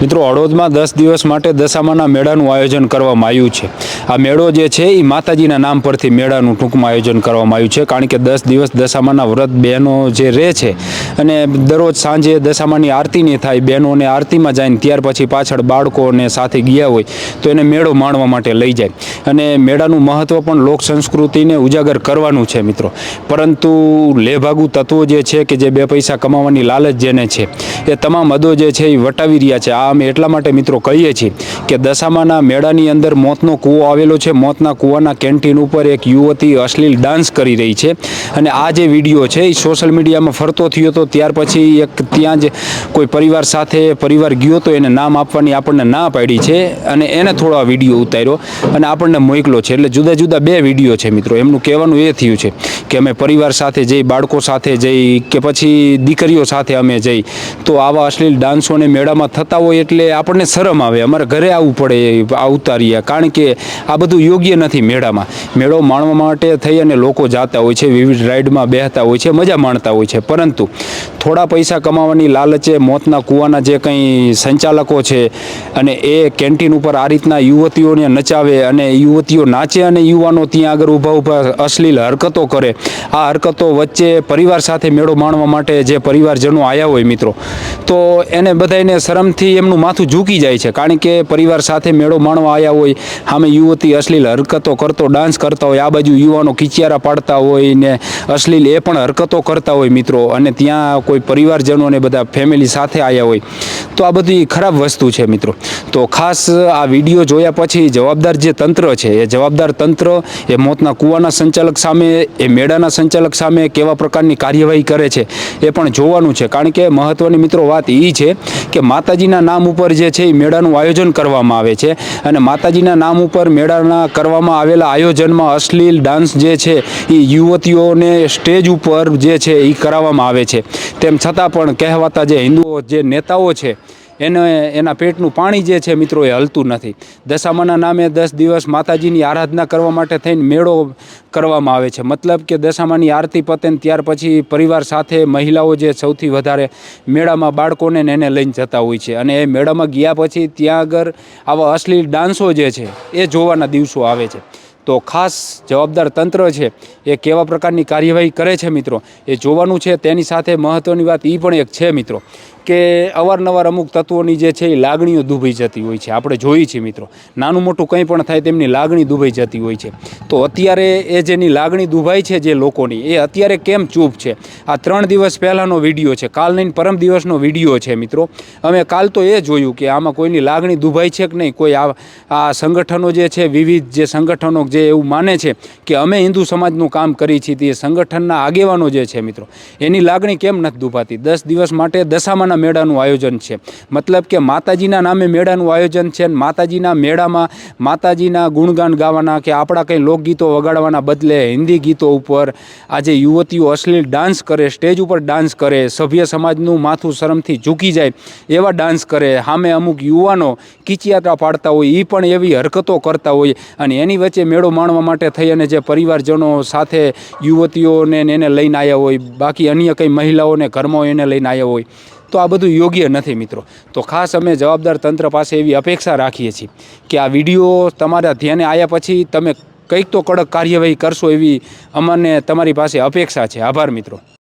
મિત્રો હળવદમાં દસ દિવસ માટે દશામાના મેળાનું આયોજન કરવામાં આવ્યું છે. આ મેળો જે છે એ માતાજીના નામ પરથી મેળાનું ટૂંકમાં આયોજન કરવામાં આવ્યું છે. કારણ કે દસ દિવસ દશામાના વ્રત બહેનો જે રહે છે અને દરરોજ સાંજે દશામાની આરતી નહીં થાય, બહેનોને આરતીમાં જાય ત્યાર પછી પાછળ બાળકોને સાથે ગયા હોય તો એને મેળો માણવા માટે લઈ જાય. અને મેળાનું મહત્ત્વ પણ લોક સંસ્કૃતિને ઉજાગર કરવાનું છે મિત્રો. પરંતુ લેભાગુ તત્વો જે છે કે જે બે પૈસા કમાવાની લાલચ જેને છે, એ તમામ હદો જે છે એ વટાવી રહ્યા છે. આ અમે એટલા માટે મિત્રો કહીએ છીએ કે દશામાના મેળાની અંદર મોતનો કૂવો આવેલો છે. મોતના કૂવાના કેન્ટીન ઉપર એક યુવતી અશ્લીલ ડાન્સ કરી રહી છે. અને આ જે વીડિયો છે એ સોશિયલ મીડિયામાં ફરતો થયો હતો ત્યાર પછી એક ત્યાં જ કોઈ પરિવાર સાથે પરિવાર ગયો તો એને નામ આપવાની આપણને ના પાડી છે અને એને થોડો આ વીડિયો ઉતાર્યો અને આપણને મોકલો છે. એટલે જુદા જુદા બે વીડિયો છે મિત્રો. એમનું કહેવાનું એ થયું છે કે અમે પરિવાર સાથે જઈ, બાળકો સાથે જઈ કે પછી દીકરીઓ સાથે અમે જઈ. તો આવા અશ્લીલ ડાન્સોને મેળામાં થતા હોય એટલે આપણને શરમ આવે. અમારે ઘરે આવવું પડે આ ઉતારીએ. કારણ કે આ બધું યોગ્ય નથી મેળામાં. મેળો માણવા માટે થઈ અને લોકો જાતા હોય છે, વિવિધ રાઈડમાં બેહતા હોય છે, મજા માણતા હોય છે. પરંતુ થોડા પૈસા કમાવાની લાલચે મોતના કૂવાના જે કંઈ સંચાલકો છે અને એ કેન્ટીન ઉપર આ રીતના યુવતીઓને નચાવે અને યુવતીઓ નાચે અને યુવાનો ત્યાં આગળ ઊભા ઊભા અશ્લીલ હરકતો કરે. આ હરકતો વચ્ચે પરિવાર સાથે મેળો માણવા માટે જે પરિવારજનો આવ્યા હોય મિત્રો. તો એને બધાને શરમથી એમનું માથું ઝૂકી જાય છે. કારણ કે પરિવાર સાથે મેળો માણવા આવ્યા હોય, સામે યુવતી અશ્લીલ હરકતો કરતો, ડાન્સ કરતા હોય, આ બાજુ યુવાનો કિચિયારા પાડતા હોય ને અશ્લીલ એ પણ હરકતો કરતા હોય મિત્રો. અને ત્યાં કોઈ પરિવારજનો અને બધા ફેમિલી સાથે આવ્યા હોય, તો આ બધી ખરાબ વસ્તુ છે મિત્રો. તો ખાસ આ વીડિયો જોયા પછી જવાબદાર જે તંત્ર છે, એ જવાબદાર તંત્ર એ મોતના કૂવાના સંચાલક સામે, એ મેળાના સંચાલક સામે કેવા પ્રકારની કાર્યવાહી કરે છે, એ પણ જોવાનું છે. કારણ કે મહત્ત્વની મિત્રો વાત એ છે કે માતાજીના નામ ઉપર જે છે એ મેળાનું આયોજન કરવામાં આવે છે અને માતાજીના નામ ઉપર મેળાના કરવામાં આવેલા આયોજનમાં અશ્લીલ ડાન્સ જે છે એ યુવતીઓને સ્ટેજ ઉપર જે છે એ કરાવવામાં આવે છે. તેમ છતાં પણ કહેવાતા જે હિન્દુઓ, જે નેતાઓ છે, એને એના પેટનું પાણી જે છે મિત્રો એ હલતું નથી. દશામાના નામે દસ દિવસ માતાજીની આરાધના કરવા માટે થઈને મેળો કરવામાં આવે છે. મતલબ કે દશામાની આરતી પતે ત્યાર પછી પરિવાર સાથે મહિલાઓ જે સૌથી વધારે મેળામાં બાળકોને એને લઈને જતા હોય છે. અને એ મેળામાં ગયા પછી ત્યાં આગળ આવા અશ્લીલ ડાન્સો જે છે એ જોવાના દિવસો આવે છે. તો ખાસ જવાબદાર તંત્ર છે એ કેવા પ્રકારની કાર્યવાહી કરે છે મિત્રો? એ જોવાનું છે, તેની સાથે મહત્ત્વની વાત એ પણ એક છે મિત્રો. કે અવારનવાર અમુક તત્વોની જે છે એ લાગણીઓ દુભાઈ જતી હોય છે. આપણે જોઈએ છીએ મિત્રો. નાનું મોટું કંઈ પણ થાય તેમની લાગણી દુભાઈ જતી હોય છે. તો અત્યારે એ જેની લાગણી દુભાઈ છે જે લોકોની, એ અત્યારે કેમ ચૂપ છે? આ ત્રણ દિવસ પહેલાંનો વીડિયો છે. કાલ નહીં, પરમ દિવસનો વીડિયો છે મિત્રો. અમે કાલ તો એ જોયું કે આમાં કોઈની લાગણી દુભાઈ છે કે નહીં? કોઈ આ આ સંગઠનો જે છે, વિવિધ જે સંગઠનો જે એવું માને છે કે અમે હિન્દુ સમાજનું કામ કરી છીએ, તે સંગઠનના આગેવાનો જે છે મિત્રો, એની લાગણી કેમ નથી દુભાતી? દસ દિવસ માટે દશામાના મેળાનું આયોજન છે. મતલબ કે માતાજીના નામે મેળાનું આયોજન છે અને માતાજીના મેળામાં માતાજીના ગુણગાન ગાવાના કે આપણા કંઈ લોકગીતો વગાડવાના બદલે હિન્દી ગીતો ઉપર આજે યુવતીઓ અશ્લીલ ડાન્સ કરે, સ્ટેજ ઉપર ડાન્સ કરે, સભ્ય સમાજનું માથું શરમથી ઝૂકી જાય એવા ડાન્સ કરે. સામે અમુક યુવાનો કિચિયાતા પાડતા હોય એ પણ એવી હરકતો કરતા હોય અને એની વચ્ચે મેળો માણવા માટે થઈ અને જે પરિવારજનો સાથે યુવતીઓને એને લઈને આવ્યા હોય, બાકી અન્ય કંઈ મહિલાઓને ઘરમાં એને લઈને આવ્યા હોય. તો આ બધું યોગ્ય નથી મિત્રો. તો ખાસ અમે જવાબદાર તંત્ર પાસે એવી અપેક્ષા રાખીએ છીએ કે આ વીડિયો તમારા ધ્યાને આવ્યા પછી તમે કંઈક તો કડક કાર્યવાહી કરશો એવી અમને તમારી પાસે અપેક્ષા છે. આભાર મિત્રો.